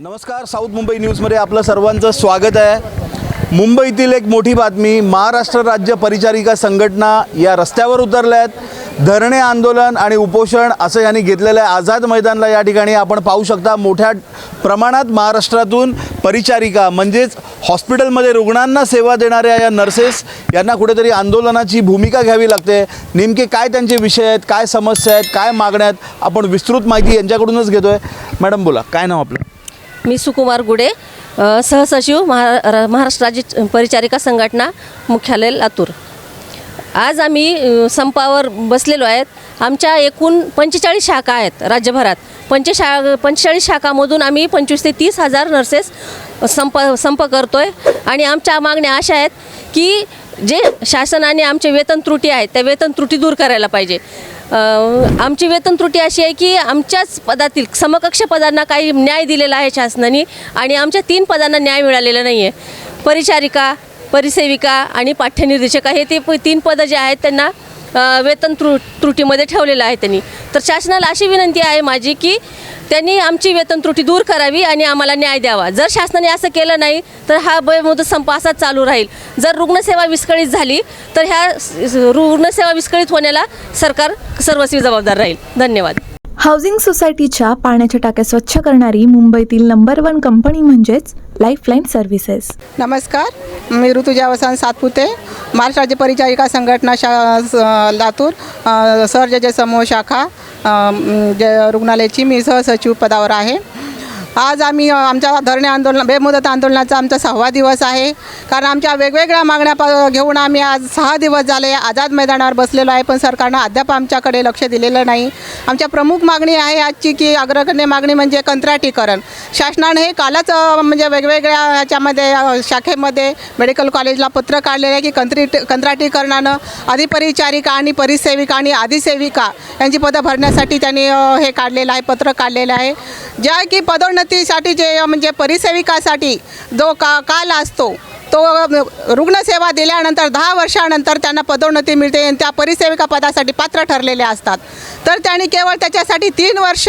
नमस्कार साऊथ मुंबई न्यूजमध्ये आपलं सर्वांचं स्वागत आहे. मुंबईतील एक मोठी बातमी महाराष्ट्र राज्य परिचारिका संघटना या रस्त्यावर उतरल्या आहेत. धरणे आंदोलन आणि उपोषण असं यांनी घेतलेलं आहे. आझाद मैदानला या ठिकाणी आपण पाहू शकता मोठ्या प्रमाणात महाराष्ट्रातून परिचारिका म्हणजेच हॉस्पिटलमध्ये रुग्णांना सेवा देणाऱ्या या नर्सेस यांना कुठेतरी आंदोलनाची भूमिका घ्यावी लागते. नेमके काय त्यांचे विषय आहेत काय समस्या आहेत काय मागण्या आहेत आपण विस्तृत माहिती यांच्याकडूनच घेतो आहे मॅडम बोला. काय नाव आपलं? मी सुकुमार गुडे सहसचिव महा महाराष्ट्र राज्य परिचारिका संघटना मुख्यालय लातूर. आज आम्ही संपावर बसलेलो आहेत. आमच्या एकूण पंचेचाळीस शाखा आहेत राज्यभरात. पंचेशा पंचेचाळीस शाखामधून आम्ही पंचवीस ते तीस हजार नर्सेस संप संप करतो आहे आणि आमच्या मागण्या अशा आहेत की जे शासनाने आमचे वेतन त्रुटी आहेत त्या वेतन त्रुटी दूर करायला पाहिजे. आमची वेतन त्रुटी अशी आहे की आमच्याच पदातील समकक्ष पदांना काही न्याय दिलेला आहे शासनाने आणि आमच्या तीन पदांना न्याय मिळालेला नाही आहे परिचारिका परिसेविका आणि पाठ्यनिर्देशिका हे ते प- तीन पदं जे आहेत त्यांना वेतन त्रुट त्रुटीमध्ये ठेवलेलं आहे त्यांनी. तर शासनाला अशी विनंती आहे माझी की त्यांनी आमची वेतन त्रुटी दूर करावी आणि आम्हाला न्याय द्यावा. जर शासनाने असं केलं नाही तर हा बेमुदत संप असाच चालू राहील. जर रुग्णसेवा विस्कळीत झाली तर ह्या रुग्णसेवा विस्कळीत होण्याला सरकार सर्वस्वी जबाबदार राहील. धन्यवाद. हाऊसिंग सोसायटीच्या पाण्याच्या टाक्या स्वच्छ करणारी मुंबईतील नंबर वन कंपनी म्हणजेच लाईफलाईन सर्व्हिसेस नमस्कार मी ऋतुजा वसंत सातपुते महाराष्ट्र राज्य परिचारिका संघटना शा स- लातूर सर सहर्जय समूह शाखा ज रुग्णालयाची मी सहसचिव पदावर आहे. आज आम्ही आमच्या धरणे आंदोलन बेमुदत आंदोलनाचा आमचा सहावा दिवस आहे. कारण आमच्या वेगवेगळ्या मागण्या प घेऊन आम्ही आज सहा दिवस झाले आझाद मैदानावर बसलेलो आहे. पण सरकारनं अद्याप आमच्याकडे लक्ष दिलेलं नाही. आमच्या प्रमुख मागणी आहे आजची की अग्रगण्य मागणी म्हणजे कंत्राटीकरण. शासनाने हे कालच म्हणजे वेगवेगळ्या ह्याच्यामध्ये शाखेमध्ये मेडिकल कॉलेजला पत्र काढलेलं आहे की कंत्री कंत्राटीकरणानं अधिपरिचारिका आणि परिसेविका आणि आधिसेविका यांची पदं भरण्यासाठी त्यांनी हे काढलेलं आहे पत्र काढलेलं आहे. ज्या की पदोन्नतीसाठी जे म्हणजे परिसेविकासाठी जो का काल असतो तो रुग्णसेवा दिल्यानंतर दहा वर्षानंतर त्यांना पदोन्नती मिळते आणि त्या परिसेविका पदासाठी पात्र ठरलेले असतात. तर त्यांनी केवळ त्याच्यासाठी तीन वर्ष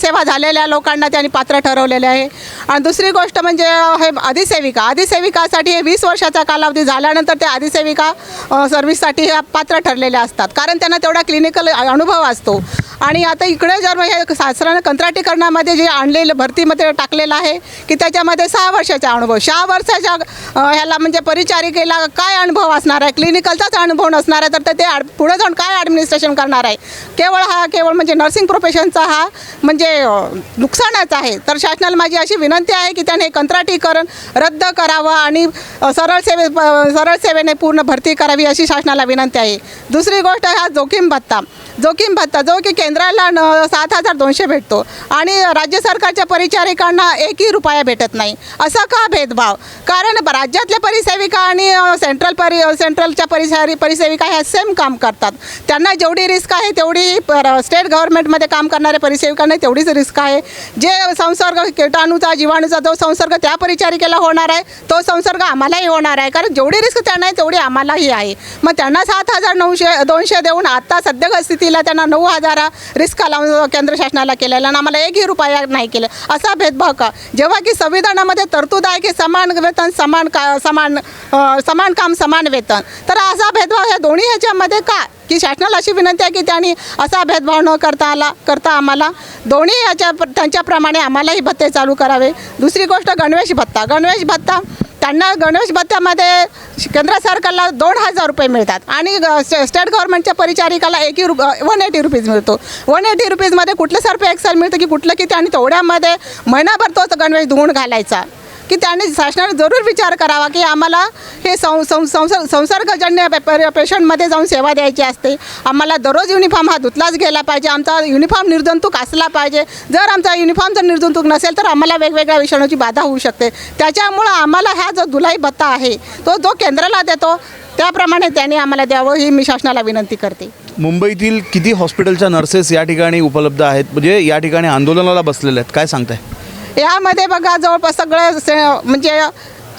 सेवा झालेल्या लोकांना त्यांनी पात्र ठरवलेले आहे. आणि दुसरी गोष्ट म्हणजे हे अधिसेविका. अधिसेविकासाठी हे वीस वर्षाचा कालावधी झाल्यानंतर ते अधिसेविका सर्व्हिससाठी हे पात्र ठरलेल्या असतात. कारण त्यांना तेवढा क्लिनिकल अनुभव असतो. आणि आता इकडे जर हे शास्त्रानं कंत्राटीकरणामध्ये जे आणलेलं भरतीमध्ये टाकलेलं आहे की त्याच्यामध्ये सहा वर्षाचा अनुभव. सहा वर्षाच्या ह्याला म्हणजे परिचारिकेला काय अनुभव असणार आहे? क्लिनिकलचाच अनुभव नसणार आहे तर ते ॲड पुढे जाऊन काय ॲडमिनिस्ट्रेशन करणार आहे? केवळ हा केवळ म्हणजे नर्सिंग प्रोफेशनचा हा म्हणजे नुकसानच आहे. तर शासनाला माझी अशी विनंती आहे की त्याने हे कंत्राटीकरण रद्द करावं आणि सरळ सेवे प- सरळ सेवेने पूर्ण भरती करावी अशी शासनाला विनंती आहे. दुसरी गोष्ट हा जोखीम भत्ता. जोखीम भत्ता जो की केंद्राला न सात हजार दोनशे भेटतो आणि राज्य सरकारच्या परिचारिकांना एकही रुपया भेटत नाही. असा का भेदभाव? कारण राज्य राज्यातल्या परिसेविका आणि सेंट्रल परि सेंट्रलच्या परिसारी परिसेविका ह्या सेम काम करतात. त्यांना जेवढी रिस्क आहे तेवढी पर- स्टेट गव्हर्नमेंटमध्ये काम करणाऱ्या परिसेविकांना तेवढीच रिस्क आहे. जे संसर्ग किटाणूचा जीवाणूचा जो संसर्ग त्या परिचारिकेला होणार आहे तो संसर्ग आम्हालाही होणार आहे. कारण जेवढी रिस्क त्यांना आहे तेवढी आम्हालाही आहे. मग त्यांना सात हजार नऊशे दोनशे देऊन आता सध्या स्थितीला त्यांना नऊ हजारा रिस्क लावून केंद्र शासनाला केलेला आणि आम्हाला एकही रुपया नाही केलं. असा भेदभाव का? जेव्हा की संविधानामध्ये तरतूद आहे की समान वेतन समान का समान समान काम समान वेतन. तर असा भेदभाव ह्या दोन्ही ह्याच्यामध्ये का? की शासनाला अशी विनंती आहे की त्यांनी असा भेदभाव न करता आला करता आम्हाला दोन्ही ह्याच्या त्यांच्याप्रमाणे आम्हालाही भत्ते चालू करावे. दुसरी गोष्ट गणवेश भत्ता. गणवेश भत्ता त्यांना गणवेश भत्त्यामध्ये केंद्र सरकारला दोन हजार रुपये मिळतात आणि ग- स्टेट गव्हर्नमेंटच्या परिचारिकाला एकही रुप वन एटी रुपीज मिळतो. वन एटी रुपीजमध्ये कुठलं सर्फ एक्सेल मिळतं की कुठलं किती आणि तेवढ्यामध्ये महिनाभर तोच गणवेश धुवून घालायचा. की त्याने शासनाने जरूर विचार करावा की आम्हाला हे सं सं संसर्ग संसर्गजन्य पेशंटमध्ये जाऊन सेवा द्यायची असते. आम्हाला दररोज युनिफॉर्म हा धुतलाच गेला पाहिजे. आमचा युनिफॉर्म निर्जंतुक असला पाहिजे. जर आमचा युनिफॉर्म जर निर्जंतुक नसेल तर आम्हाला वेगवेगळ्या विषाणूची बाधा होऊ शकते. त्याच्यामुळं आम्हाला हा जो धुलाई भत्ता आहे तो जो केंद्राला देतो त्याप्रमाणे त्याने आम्हाला द्यावं ही मी शासनाला विनंती करते. मुंबईतील किती हॉस्पिटलच्या नर्सेस या ठिकाणी उपलब्ध आहेत? म्हणजे या ठिकाणी आंदोलनाला बसलेल्या आहेत. काय सांगताय? यामध्ये बघा जवळपास सगळं से म्हणजे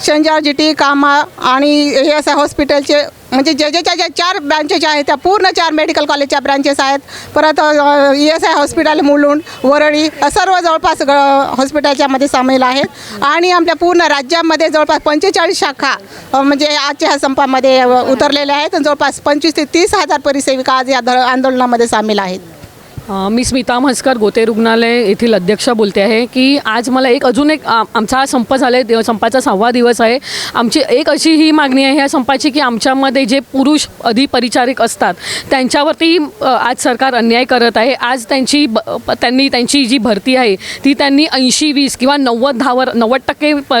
शंजार जी टी कामा आणि हे असं हॉस्पिटलचे म्हणजे जे ज्याच्या ज्या चार ब्रांचेस आहेत त्या पूर्ण चार मेडिकल कॉलेजच्या ब्रांचेस आहेत. परत E S I hospital Mulund Worli सर्व जवळपास ग हॉस्पिटलच्यामध्ये सामील आहेत. आणि आपल्या पूर्ण राज्यामध्ये जवळपास पंचेचाळीस शाखा म्हणजे आजच्या ह्या संपामध्ये उतरलेल्या आहेत. आणि जवळपास पंचवीस ते तीस हजार परिसेविका आज या आंदोलनामध्ये सामील आहेत. मी स्मिता म्हस्कर गोते रुग्णालय येथील अध्यक्ष बोलते आहे की आज मला एक अजून एक आमचा हा संप झाला आहे संपाचा सहावा दिवस आहे. आमची एक अशी ही मागणी आहे ह्या संपाची की आमच्यामध्ये जे पुरुष अधिपरिचारिक असतात त्यांच्यावरती आज सरकार अन्याय करत आहे. आज त्यांची ब प- त्यांनी त्यांची जी भरती आहे ती त्यांनी ऐंशी वीस किंवा नव्वद दहावर नव्वद टक्के प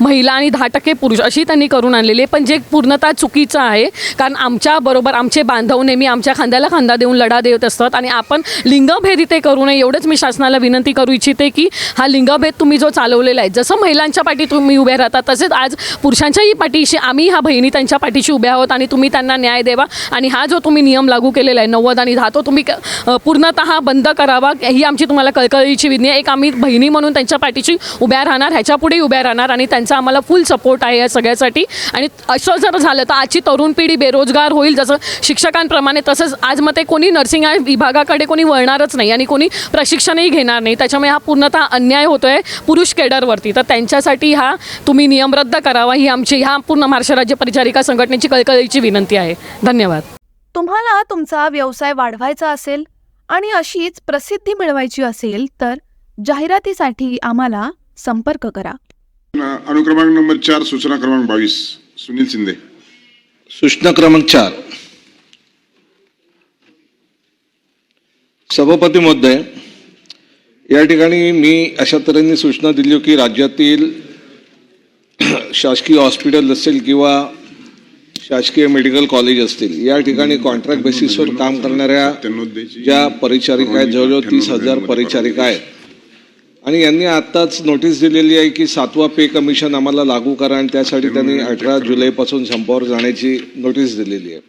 महिला आणि दहा टक्के पुरुष अशी त्यांनी करून आणलेली आहे. पण जे पूर्णतः चुकीचं आहे कारण आमच्याबरोबर आमचे बांधव नेहमी आमच्या खांद्याला खांदा देऊन लढा देत असतात आणि आपण लिंगभेद इथे करू नये. एवढंच मी शासनाला विनंती करू इच्छिते की हा लिंगभेद तुम्ही जो चालवलेला आहे जसं महिलांच्या पाठी तुम्ही उभे राहता तसेच आज पुरुषांच्याही पाठीशी आम्ही ह्या बहिणी त्यांच्या पाठीशी उभ्या आहोत आणि तुम्ही त्यांना न्याय द्यावा आणि हा जो तुम्ही नियम लागू केलेला आहे नव्वद आणि दहा तो तुम्ही पूर्णतः बंद करावा. ही आमची तुम्हाला कळकळीची विनंती आहे. एक आम्ही बहिणी म्हणून त्यांच्या पाठीशी उभ्या राहणार ह्याच्यापुढेही उभ्या राहणार आणि त्यांचा आम्हाला फुल सपोर्ट आहे या सगळ्यासाठी. आणि असं जर झालं तर आजची तरुण पिढी बेरोजगार होईल जसं शिक्षकांप्रमाणे तसंच आज मग ते कोणी नर्सिंग या विभागाकडे कोणी वळणारच नाही आणि कोणी प्रशिक्षणही घेणार नाही. त्याच्यामुळे हा पूर्णतः अन्याय होतोय पुरुष केडरवरती. तर त्यांच्यासाठी हा तुम्ही नियम रद्द करावा ही आमची ह्या पूर्ण महाराष्ट्र राज्य परिचारिका संघटनेची कळकळीची विनंती आहे. धन्यवाद. तुम्हाला तुमचा व्यवसाय वाढवायचा असेल आणि अशीच प्रसिद्धी मिळवायची असेल तर जाहिरातीसाठी आम्हाला संपर्क करा. अनुक्रमांक नंबर चार सूचना क्रमांक बावीस सुनील शिंदे. सूचना क्रमांक चार. सभापती महोदय या ठिकाणी मी अशा तऱ्हेने सूचना दिली की राज्यातील शासकीय हॉस्पिटल असेल किंवा शासकीय मेडिकल कॉलेज असतील या ठिकाणी कॉन्ट्रॅक्ट बेसिसवर काम करणाऱ्या ज्या परिचारिका आहेत जवळजवळ तीस हजार परिचारिका आहेत. आणि यांनी आत्ताच नोटीस दिलेली आहे की सातवा पे कमिशन आम्हाला लागू करा आणि त्यासाठी त्यांनी अठरा जुलैपासून संपावर जाण्याची नोटीस दिलेली आहे.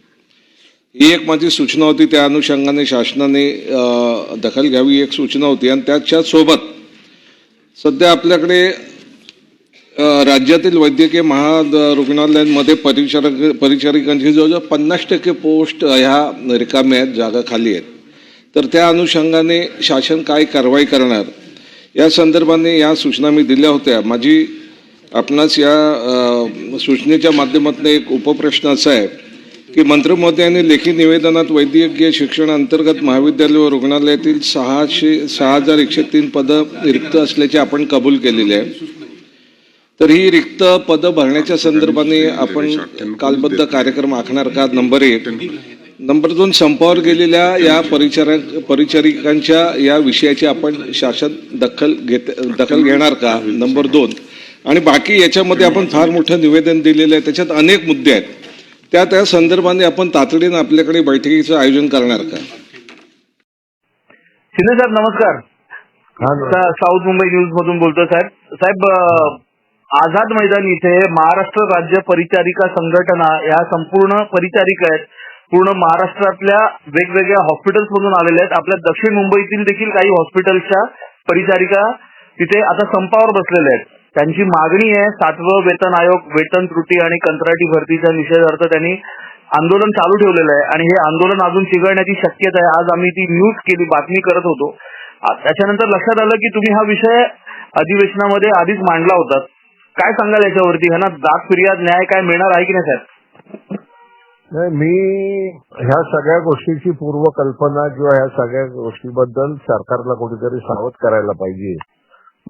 ही एक माझी सूचना होती त्या अनुषंगाने शासनाने दखल घ्यावी एक सूचना होती आणि त्याच्या सोबत सध्या आपल्याकडे राज्यातील वैद्यकीय महा रुग्णालयांमध्ये परिचारक परिचारिकांची जवळजवळ पन्नास टक्के पोस्ट ह्या रिकाम्या आहेत जागा खाली आहेत. तर त्या अनुषंगाने शासन काय कारवाई करणार? या संदर्भाने या सूचना मी दिल्या होत्या. माझी आपणास या सूचनेच्या माध्यमातून एक उपप्रश्न असा आहे. की मंत्रिमहोदयांनी लेखी निवेदनात वैद्यकीय शिक्षण अंतर्गत महाविद्यालय व रुग्णालयातील सहाशे सहा हजार एकशे तीन पदं रिक्त असल्याचे आपण कबूल केलेले आहे. तर ही रिक्त पदं भरण्याच्या संदर्भाने आपण कालबद्ध कार्यक्रम आखणार का? नंबर एक. नंबर दोन संपावर गेलेल्या या परिचार परिचारिकांच्या या विषयाची आपण शासन दखल घेत दखल घेणार का? नंबर दोन. आणि बाकी याच्यामध्ये आपण फार मोठं निवेदन दिलेलं आहे. त्याच्यात अनेक मुद्दे आहेत. त्या त्या संदर्भाने आपण तातडीनं आपल्याकडे बैठकीचं आयोजन करणार का? शिंदे साहेब नमस्कार. साऊथ मुंबई न्यूज मधून बोलतो साहेब. साहेब आझाद मैदान इथे महाराष्ट्र राज्य परिचारिका संघटना या संपूर्ण परिचारिका आहेत पूर्ण महाराष्ट्रातल्या वेगवेगळ्या हॉस्पिटल्स मधून आलेल्या आहेत. आपल्या दक्षिण मुंबईतील देखील काही हॉस्पिटल्सच्या परिचारिका तिथे आता संपावर बसलेल्या आहेत. त्यांची मागणी आहे सातवं वेतन आयोग वेतन त्रुटी आणि कंत्राटी भरतीच्या निषेधार्थ त्यांनी आंदोलन चालू ठेवलेलं आहे. आणि हे आंदोलन अजून चिघळण्याची शक्यता आहे. आज आम्ही ती न्यूज केली बातमी करत होतो. त्याच्यानंतर लक्षात आलं की तुम्ही हा विषय अधिवेशनामध्ये आधीच मांडला होता. काय सांगाल याच्यावरती? ह्यांना जात फिर्याद न्याय काय मिळणार आहे की नाही साहेब? नाही मी ह्या सगळ्या गोष्टीची पूर्वकल्पना किंवा ह्या सगळ्या गोष्टीबद्दल सरकारला कुठेतरी सावध करायला पाहिजे.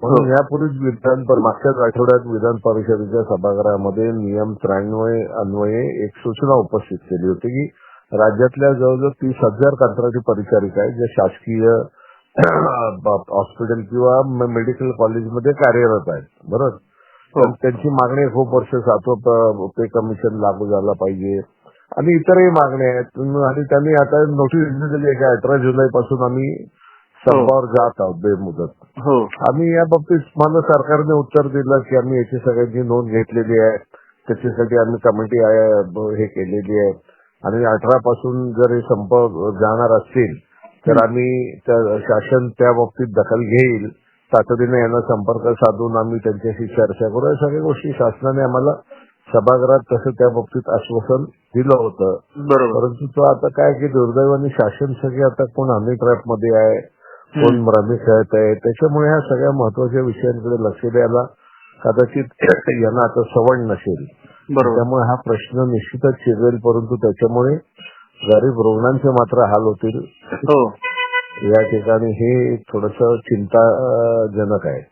म्हणून यापूर्वीच विधान पर मागच्याच आठवड्यात विधान परिषदेच्या सभागृहामध्ये नियम त्र्याण्णव अन्वये एक सूचना उपस्थित केली होती की राज्यातल्या जवळजवळ तीस हजार कंत्राटी परिचारिका आहेत ज्या शासकीय हॉस्पिटल किंवा मेडिकल कॉलेजमध्ये कार्यरत आहेत. बरोबर? तर त्यांची मागणी खूप वर्ष सातवं पे कमिशन लागू झालं पाहिजे आणि इतरही मागण्या आहेत. आणि त्यांनी आता नोटीस दिलेली आहे की अठरा जुलै पासून आम्ही संपावर जात आहोत बेमुदत. हो. आम्ही या बाबतीत मला सरकारने उत्तर दिलं की आम्ही याची सगळ्यांची नोंद घेतलेली आहे. त्याच्यासाठी आम्ही कमिटी हे केलेली आहे. आणि अठरा पासून जर हे संप जाणार असतील तर आम्ही शासन त्या बाबतीत दखल घेईल. तातडीने यांना संपर्क साधून आम्ही त्यांच्याशी चर्चा करू. या सगळ्या गोष्टी शासनाने आम्हाला सभागृहात तसं त्या बाबतीत आश्वासन दिलं होतं. बरोबर. परंतु तो आता काय की दुर्दैवाने शासन सगळे आता कोण हनी ट्रॅपमध्ये आहे कोण रमी खेळत आहे. त्याच्यामुळे ह्या सगळ्या महत्त्वाच्या विषयांकडे लक्ष द्यायला कदाचित यांना आता सवड नसेल. त्यामुळे हा प्रश्न निश्चितच शिजेल परंतु त्याच्यामुळे गरीब रुग्णांचे मात्र हाल होतील. हो. या ठिकाणी हे थोडस चिंताजनक आहे.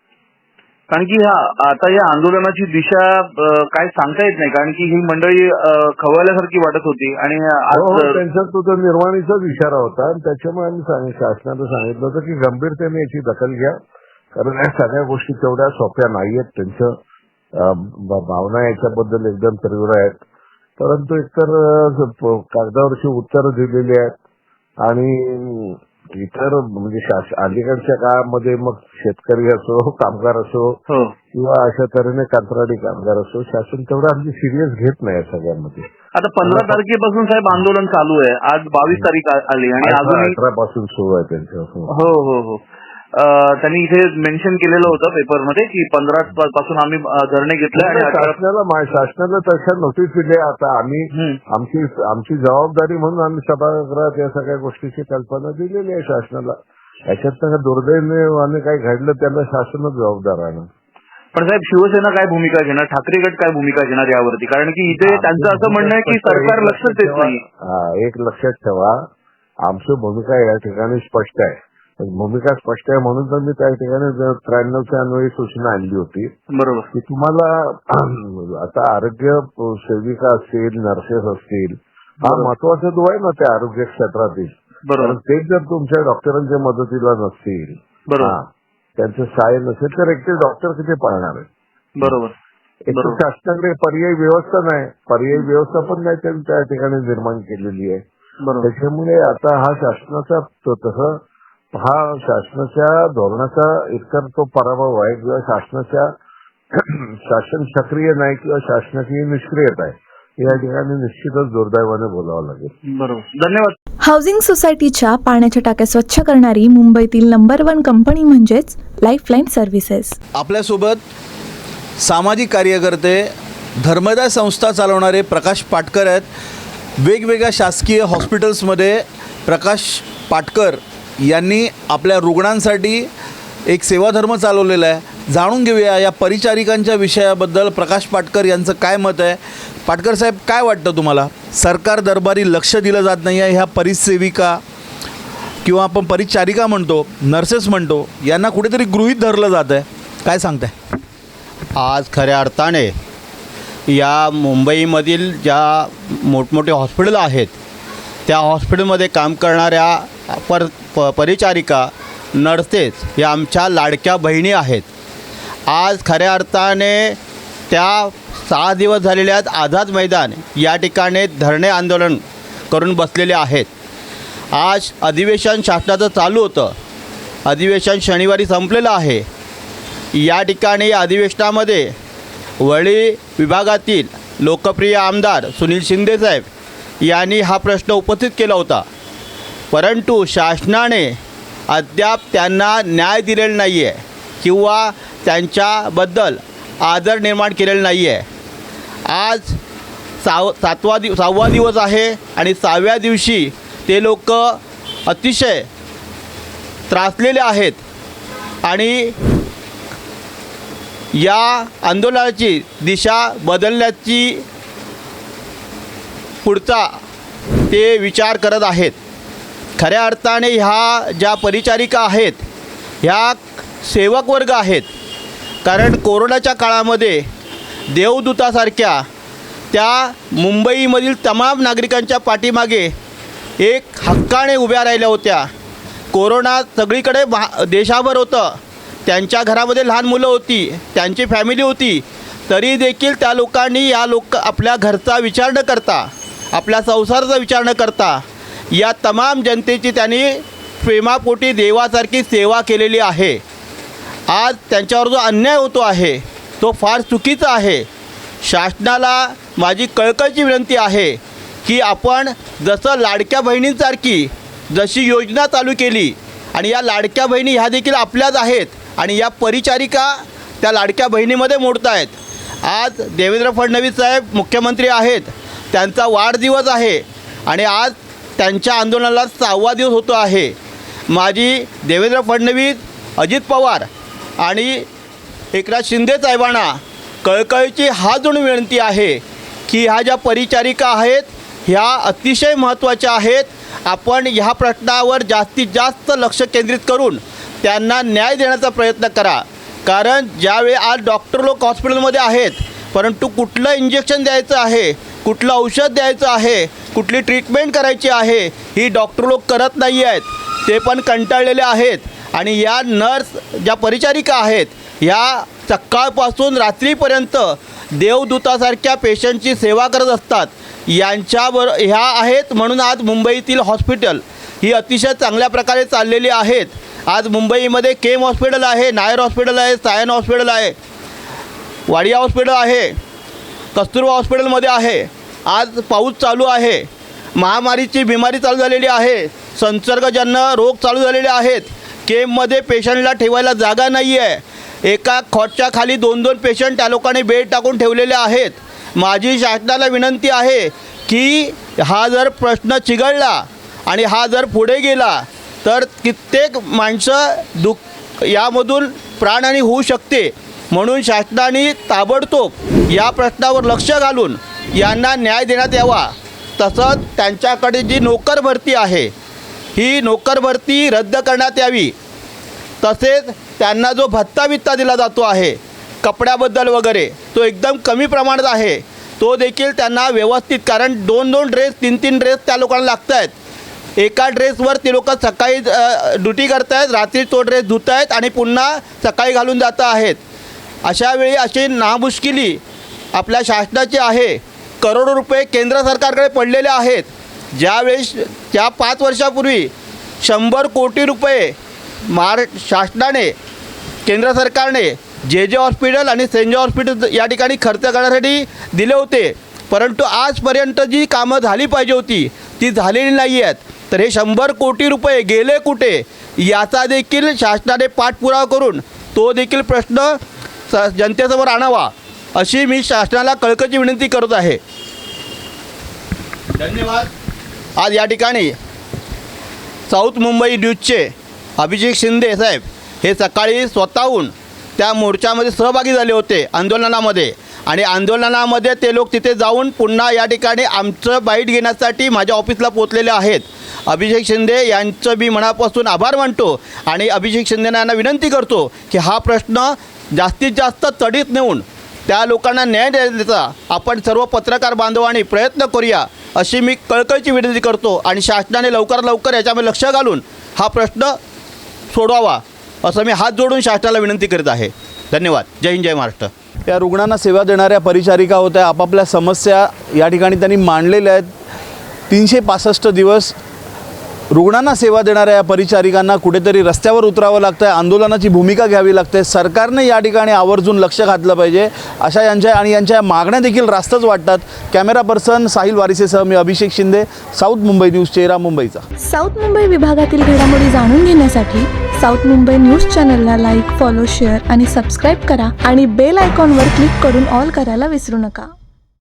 कारण की हा आता या आंदोलनाची दिशा अ, काय सांगता येत नाही. कारण की ही मंडळी अ, खवळल्यासारखी वाटत होती आणि हो, आज हो, त्यांचा तो तर निर्वाणीचाच इशारा होता. आणि त्याच्यामुळे आम्ही सांग- शासनानं सांगितलं होतं की गंभीरतेने याची दखल घ्या. कारण या सगळ्या गोष्टी तेवढ्या सोप्या नाहीयेत. त्यांचं अं, ब- भावना याच्याबद्दल एकदम तीव्र आहेत. परंतु एकतर अं, प- कागदावरची उत्तरं दिलेली आहेत. आणि इतर म्हणजे शास अलीकडच्या काळामध्ये मग शेतकरी असो कामगार असो हो. किंवा अशा तऱ्हेने कंत्राटी कामगार असो शासन तेवढं आमची सिरियस घेत नाही या सगळ्यांमध्ये. आता पंधरा तारखेपासून साहेब आंदोलन चालू आहे. आज बावीस तारीख आ- आली आणि अजूनही अठरा पासून सुरू आहे त्यांचं. हो. हो हो हो. त्यांनी इथे मेन्शन केलेलं होतं पेपरमध्ये की पंधरा पासून आम्ही धरणे घेतले आणि अठरा शासनाला शासनाला तशा नोटीस दिल्या. आता आम्ही. आमची आमची जबाबदारी म्हणून आम्ही सभागृहात या सगळ्या गोष्टीची कल्पना दिलेली आहे शासनाला. याच्यात तर दुर्दैवाने काही घडलं त्याला शासनच जबाबदार आहे पण साहेब शिवसेना काय भूमिका घेणार? ठाकरे गट काय भूमिका घेणार यावरती? कारण की इथे त्यांचं असं म्हणणं आहे की सरकार लक्षच देत नाही. एक लक्षात ठेवा. आमची भूमिका या ठिकाणी स्पष्ट आहे. भूमिका स्पष्ट आहे म्हणून तर मी त्या ठिकाणी त्र्याण्णवच्या अन्वयी सूचना आणली होती. बरोबर. की तुम्हाला आता आरोग्य सेविका असतील नर्सेस असतील हा. महत्त्वाचा दुवा आहे ना त्या आरोग्य क्षेत्रातील. बरोबर. कारण तेच जर तुमच्या डॉक्टरांच्या मदतीला नसतील बरोबर. त्यांचं सहाय्य नसेल तर एकटे डॉक्टर किती पाळणार आहे? बरोबर. शासनाकडे पर्यायी व्यवस्था नाही पर्यायी व्यवस्था पण नाही त्यांनी त्या ठिकाणी निर्माण केलेली आहे. त्याच्यामुळे आता हा शासनाचा तो तसं हा शासनाच्या धोरणाचा एकतर तो पराभव आहे किंवा शासनाच्या शासन सक्रिय नाही किंवा शासनाची निष्क्रियता आहे या ठिकाणी निश्चितच दुर्दैवाने बोलावं लागेल. बरोबर. धन्यवाद. हाऊसिंग सोसायटीच्या पाण्याच्या टाक्या स्वच्छ करणारी मुंबईतील नंबर वन कंपनी म्हणजेच लाईफलाईन सर्व्हिसेस आपल्यासोबत सामाजिक कार्यकर्ते धर्मदाय संस्था चालवणारे प्रकाश पाटकर आहेत. वेगवेगळ्या शासकीय हॉस्पिटल्समध्ये प्रकाश पाटकर यांनी आपल्या रुग्णांसाठी एक सेवाधर्म चालवलेला आहे. जाणून घेऊया या परिचारिकांच्या विषयाबद्दल प्रकाश पाटकर यांचं काय मत आहे. पाटकर साहेब काय वाटतं तुम्हाला? सरकार दरबारी लक्ष दिलं जात नाही आहे ह्या परिसेविका किंवा आपण परिचारिका म्हणतो नर्सेस म्हणतो यांना कुठेतरी गृहीत धरलं जात आहे. काय सांगताय? आज खऱ्या अर्थाने या मुंबईमधील ज्या मोठमोठे हॉस्पिटल आहेत त्या हॉस्पिटलमध्ये काम करणाऱ्या पर प परिचारिका नर्सेस या आमच्या लाडक्या बहिणी आहेत. आज खऱ्या अर्थाने त्या सहा दिवस झालेल्या आझाद मैदान या ठिकाणी धरणे आंदोलन करून बसलेले आहेत. आज अधिवेशन शासनाचं चालू होतं. अधिवेशन शनिवारी संपलेलं आहे. या ठिकाणी अधिवेशनामध्ये वळी विभागातील लोकप्रिय आमदार सुनील शिंदेसाहेब यांनी हा प्रश्न उपस्थित केला होता. परंतु शासनाने अद्याप त्यांना न्याय दिलेला नाही आहे किंवा त्यांच्याबद्दल आदर निर्माण केलेला नाही आहे आज साव सातवा दिव सहावा दिवस आहे आणि सहाव्या दिवशी ते लोक अतिशय त्रासलेले आहेत आणि या आंदोलनाची दिशा बदलण्याची पुढचा ते विचार करत आहेत. खऱ्या अर्थाने ह्या ज्या परिचारिका आहेत ह्या सेवक वर्ग आहेत कारण कोरोनाच्या काळामध्ये देवदूतासारख्या त्या मुंबईमधील तमाम नागरिकांच्या पाठीमागे एक हक्काने उभ्या राहिल्या होत्या. कोरोना सगळीकडे भा देशाभर होतं. त्यांच्या घरामध्ये लहान मुलं होती त्यांची फॅमिली होती. तरी देखील त्या लोकांनी या लोक आपल्या घरचा विचार न करता आपल्या संसाराचा विचार न करता या तमाम जनतेची त्यांनी प्रेमापोटी देवासारखी सेवा केलेली आहे. आज त्यांच्यावर जो अन्याय होतो आहे तो फार चुकीचा आहे. शासनाला माझी कळकळची विनंती आहे की आपण जसं लाडक्या बहिणींसारखी जशी योजना चालू केली आणि या लाडक्या बहिणी ह्या देखील आपल्याच आहेत आणि या परिचारिका त्या लाडक्या बहिणीमध्ये मोडत आहेत आज देवेंद्र फडणवीस साहेब मुख्यमंत्री आहेत त्यांचा वाढदिवस आहे आणि आज त्यांच्या आंदोलनाला सहावा दिवस होतो आहे. माझी देवेंद्र फडणवीस अजित पवार आणि एकनाथ शिंदे साहेबांना कळकळीची हा जोडून विनंती आहे की ह्या ज्या परिचारिका आहेत ह्या अतिशय महत्त्वाच्या आहेत. आपण ह्या प्रश्नावर जास्तीत जास्त लक्ष केंद्रित करून त्यांना न्याय देण्याचा प्रयत्न करा. कारण ज्यावेळी आज डॉक्टर लोक हॉस्पिटलमध्ये आहेत परंतु कुठलं इंजेक्शन द्यायचं आहे कुठलं औषध द्यायचं आहे? कुठली ट्रीटमेंट करायची आहे? ही डॉक्टर लोक करत नाही आहेत. ते पण कंटाळलेले आहेत. आणि या नर्स ज्या परिचारिका आहेत या सकाळपासून रात्रीपर्यंत देवदूतासारख्या पेशंटची सेवा करत असतात. यांच्यावर ह्या आहेत म्हणून आज मुंबईतील हॉस्पिटल ही अतिशय चांगल्या प्रकारे चाललेली आहेत. आज मुंबईमध्ये केम हॉस्पिटल आहे नायर हॉस्पिटल आहे सायन हॉस्पिटल आहे. वाडिया हॉस्पिटल आहे कस्तुरबा हॉस्पिटलमध्ये आहे. आज पाऊस चालू आहे. महामारीची बिमारी चालू झालेली आहे. संसर्गजन्य रोग चालू झालेले आहेत. केममध्ये पेशंटला ठेवायला जागा नाही आहे एका खॉटच्या खाली दोन दोन पेशंट त्या लोकांनी बेड टाकून ठेवलेले आहेत. माझी शासनाला विनंती आहे की हा जर प्रश्न चिघळला आणि हा जर पुढे गेला तर कित्येक माणसं दुःख यामधून प्राणहानी होऊ शकते. म्हणून शासनाने ताबडतोब या प्रश्नावर लक्ष घालून यांना न्याय देण्यात यावा. तसंच त्यांच्याकडे जी नोकर भरती आहे ही नोकर भरती रद्द करण्यात यावी. तसेच त्यांना जो भत्ता वित्ता दिला जातो आहे कपड्याबद्दल वगैरे तो एकदम कमी प्रमाणात आहे. तो देखील त्यांना व्यवस्थित कारण दोन दोन ड्रेस तीन तीन ड्रेस त्या लोकांना लागत आहेत एका ड्रेसवर ते लोक सकाळी ड्युटी करत आहेत रात्री तो ड्रेस धुत आहेत आणि पुन्हा सकाळी घालून जात आहेत. अशावेळी अशी नामुश्किली आपल्या शासनाची आहे. करोडो रुपये केंद्र सरकारकडे पडलेले आहेत. ज्यावेळेस त्या पाच वर्षापूर्वी शंभर कोटी रुपये महारा शासनाने केंद्र सरकारने जे जे हॉस्पिटल आणि सेंजे हॉस्पिटल या ठिकाणी खर्च करण्यासाठी दिले होते. परंतु आजपर्यंत जी कामं झाली पाहिजे होती ती झालेली नाही आहेत. तर हे शंभर कोटी रुपये गेले कुठे याचा देखील शासनाने पाठपुरावा करून तो देखील प्रश्न स जनतेसमोर आणावा. अशी मी शासनाला कळकळीची विनंती करत आहे. धन्यवाद. आज या ठिकाणी साऊथ मुंबई न्यूजचे अभिषेक शिंदे साहेब हे सकाळी स्वतःहून त्या मोर्चामध्ये सहभागी झाले होते आंदोलनामध्ये. आणि आंदोलनामध्ये ते लोक तिथे जाऊन पुन्हा या ठिकाणी आमचं बाईट घेण्यासाठी माझ्या ऑफिसला पोचलेले आहेत. अभिषेक शिंदे यांचं मी मनापासून आभार मानतो आणि अभिषेक शिंदेना यांना विनंती करतो की हा प्रश्न जास्तीत जास्त तडीत नेऊन त्या लोकांना न्याय देण्याचा आपण सर्व पत्रकार बांधवांनी प्रयत्न करूया अशी मी कळकळीची विनंती करतो आणि शासनाने लवकरात लवकर याच्यामध्ये लक्ष घालून हा प्रश्न सोडवावा असं मी हात जोडून शासनाला विनंती करीत आहे. धन्यवाद. जय हिंद जय महाराष्ट्र. या रुग्णांना सेवा देणाऱ्या परिचारिका होत्या आपापल्या समस्या या ठिकाणी त्यांनी मांडलेल्या आहेत. तीनशे पासष्ट दिवस रुग्णांना सेवा देणाऱ्या या परिचारिकांना कुठेतरी रस्त्यावर उतरावं लागतं आहे आंदोलनाची भूमिका घ्यावी लागते. सरकारने या ठिकाणी आवर्जून लक्ष घातलं पाहिजे. अशा यांच्या आणि यांच्या मागण्या देखील रास्तच वाटतात. कॅमेरा पर्सन साहिल वारिसेसह मी अभिषेक शिंदे साऊथ मुंबई न्यूज चेहरा मुंबईचा. साऊथ मुंबई विभागातील घडामोडी जाणून घेण्यासाठी साऊथ मुंबई न्यूज चॅनलला लाईक फॉलो शेअर आणि सबस्क्राईब करा आणि बेल आयकॉनवर क्लिक करून ऑल करायला विसरू नका.